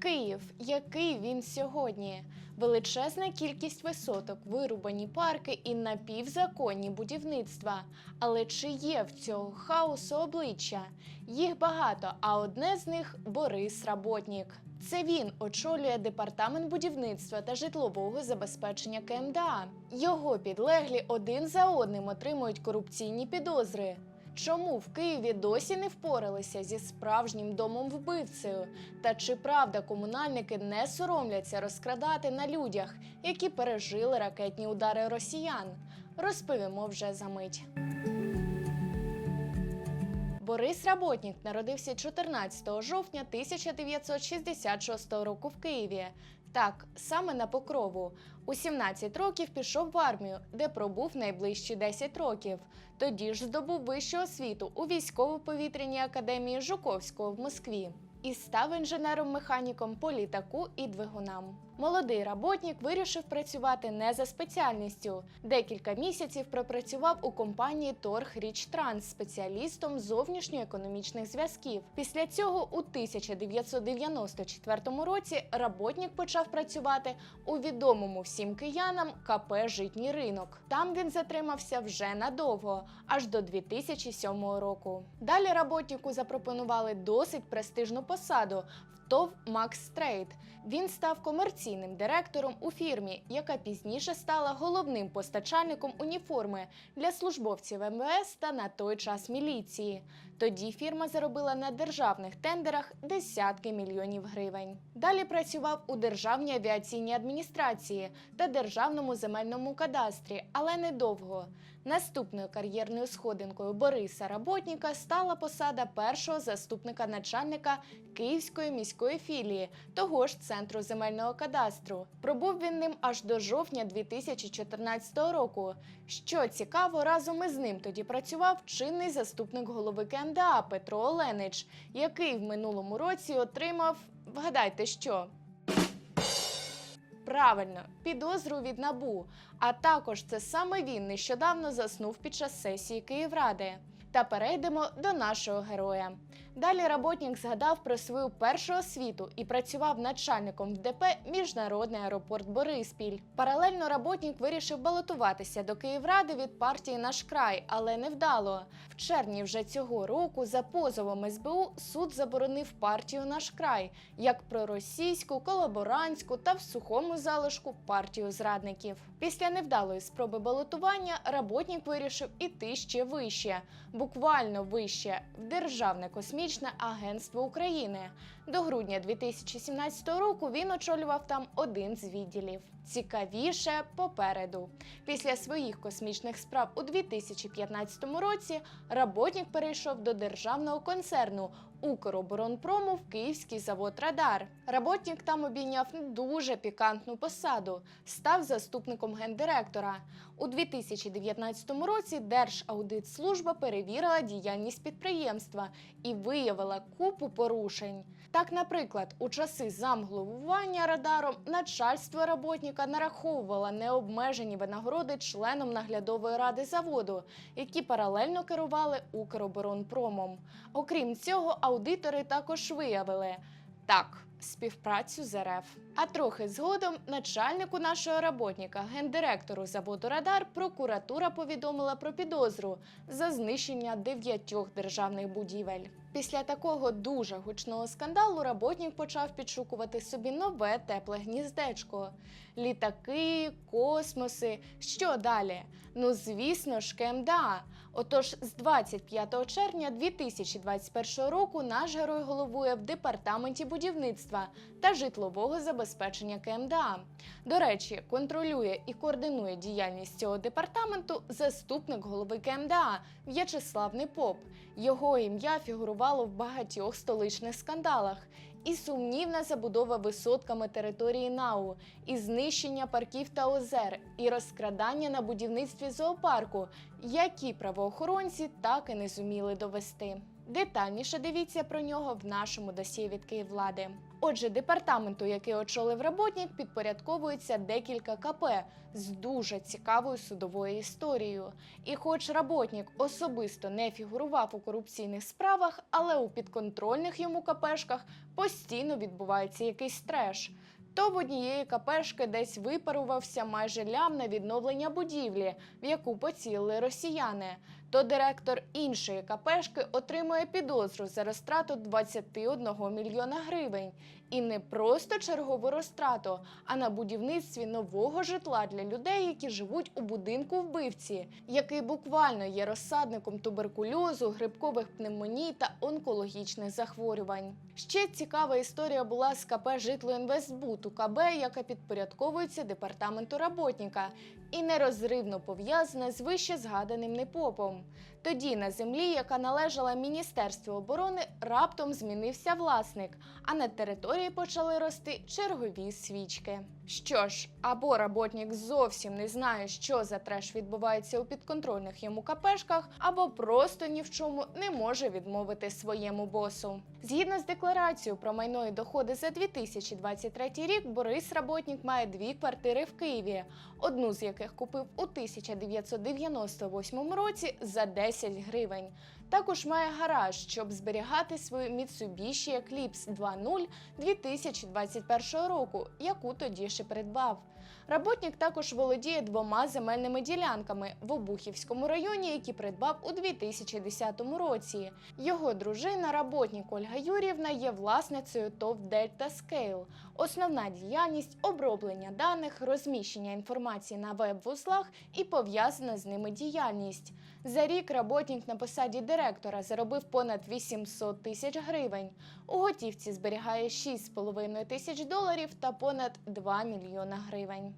Київ, який він сьогодні? Величезна кількість висоток, вирубані парки і напівзаконні будівництва. Але чи є в цього хаосу обличчя? Їх багато, а одне з них Борис Работнік. Це він очолює департамент будівництва та житлового забезпечення КМДА. Його підлеглі один за одним отримують корупційні підозри. Чому в Києві досі не впоралися зі справжнім домом вбивцею? Та чи правда комунальники не соромляться розкрадати на людях, які пережили ракетні удари росіян? Розповімо вже за мить. Борис Работнік народився 14 жовтня 1966 року в Києві. Так, саме на покрову. У 17 років пішов в армію, де пробув найближчі 10 років. Тоді ж здобув вищу освіту у військово-повітряній академії Жуковського в Москві і став інженером-механіком по літаку і двигунам. Молодий работнік вирішив працювати не за спеціальністю. Декілька місяців пропрацював у компанії Торг Річтранс спеціалістом зовнішньоекономічних зв'язків. Після цього у 1994 році работнік почав працювати у відомому всім киянам КП Житній ринок. Там він затримався вже надовго, аж до 2007 року. Далі работніку запропонували досить престижну посаду в ТОВ Макс Трейд. Він став комерційним директором у фірмі, яка пізніше стала головним постачальником уніформи для службовців МВС та на той час міліції. Тоді фірма заробила на державних тендерах десятки мільйонів гривень. Далі працював у Державній авіаційній адміністрації та Державному земельному кадастрі, але недовго. Наступною кар'єрною сходинкою Бориса Работніка стала посада першого заступника начальника Київської міської філії, того ж центру земельного кадастру. Пробув він ним аж до жовтня 2014 року. Що цікаво, разом із ним тоді працював чинний заступник голови КМДА Петро Оленич, який в минулому році отримав вгадайте що. Правильно, підозру від набу. А також це саме він нещодавно заснув під час сесії Київради. Та перейдемо до нашого героя. Далі работник згадав про свою першу освіту і працював начальником в ДП Міжнародний аеропорт Бориспіль. Паралельно работник вирішив балотуватися до Київради від партії Наш край, але невдало. В червні вже цього року за позовом СБУ суд заборонив партію Наш край як проросійську, колаборантську та в сухому залишку партію зрадників. Після невдалої спроби балотування работник вирішив іти ще вище, буквально вище Державне космічне агентство України. До грудня 2017 року він очолював там один з відділів. Цікавіше попереду. Після своїх космічних справ у 2015 році работник перейшов до державного концерну Укроборонпрому в Київський завод Радар. Работник там обійняв дуже пікантну посаду, став заступником гендиректора. У 2019 році Держаудитслужба перевірила діяльність підприємства і виявила купу порушень. Так, наприклад, у часи замгловування радаром начальство работника нараховувало необмежені винагороди членам наглядової ради заводу, які паралельно керували Укроборонпромом. Окрім цього, аудитори також виявили так. Співпрацю з РФ. А трохи згодом начальнику нашого работника, гендиректору заводу Радар, прокуратура повідомила про підозру за знищення дев'ятьох державних будівель. Після такого дуже гучного скандалу работник почав підшукувати собі нове тепле гніздечко. Літаки, космоси. Що далі? Ну, звісно ж, КМДА. Отож, з 25 червня 2021 року наш герой головує в департаменті будівництва та житлового забезпечення КМДА. До речі, контролює і координує діяльність цього департаменту заступник голови КМДА В'ячеслав Непоп. Його ім'я фігурувало в багатьох столичних скандалах. І сумнівна забудова висотками території НАУ, і знищення парків та озер, і розкрадання на будівництві зоопарку, які правоохоронці так і не зуміли довести. Детальніше дивіться про нього в нашому досі від Київлади. Отже, департаменту, який очолив роботник, підпорядковується декілька КП з дуже цікавою судовою історією. І хоч роботник особисто не фігурував у корупційних справах, але у підконтрольних йому КПшках постійно відбувається якийсь треш. То в однієї капешки десь випарувався майже лям на відновлення будівлі, в яку поцілили росіяни. То директор іншої капешки отримує підозру за розтрату 21 мільйона гривень. І не просто чергову розтрату, а на будівництві нового житла для людей, які живуть у будинку вбивці, який буквально є розсадником туберкульозу, грибкових пневмоній та онкологічних захворювань. Ще цікава історія була з КП «Житлоінвестбуд» у КБ, яка підпорядковується департаменту работника і нерозривно пов'язана з вище згаданим НЕПОПом. Тоді на землі, яка належала Міністерству оборони, раптом змінився власник, а на території почали рости чергові свічки. Що ж, або роботник зовсім не знає, що за треш відбувається у підконтрольних йому капешках, або просто ні в чому не може відмовити своєму босу. Згідно з декларацією про майно і доходи за 2023 рік, Борис Работник має дві квартири в Києві, одну з яких купив у 1998 році за 10 гривень. Також має гараж, щоб зберігати свою Mitsubishi Eclipse 2.0 2021 року, яку тоді ще придбав. Работник також володіє двома земельними ділянками в Обухівському районі, які придбав у 2010 році. Його дружина, работник Ольга Юрівна, є власницею ТОВ Delta Scale. Основна діяльність оброблення даних, розміщення інформації на веб-вузлах і пов'язана з ними діяльність. За рік работник на посаді директора заробив понад 800 тисяч гривень. У готівці зберігає 6,5 тисяч доларів та понад 2 мільйона гривень.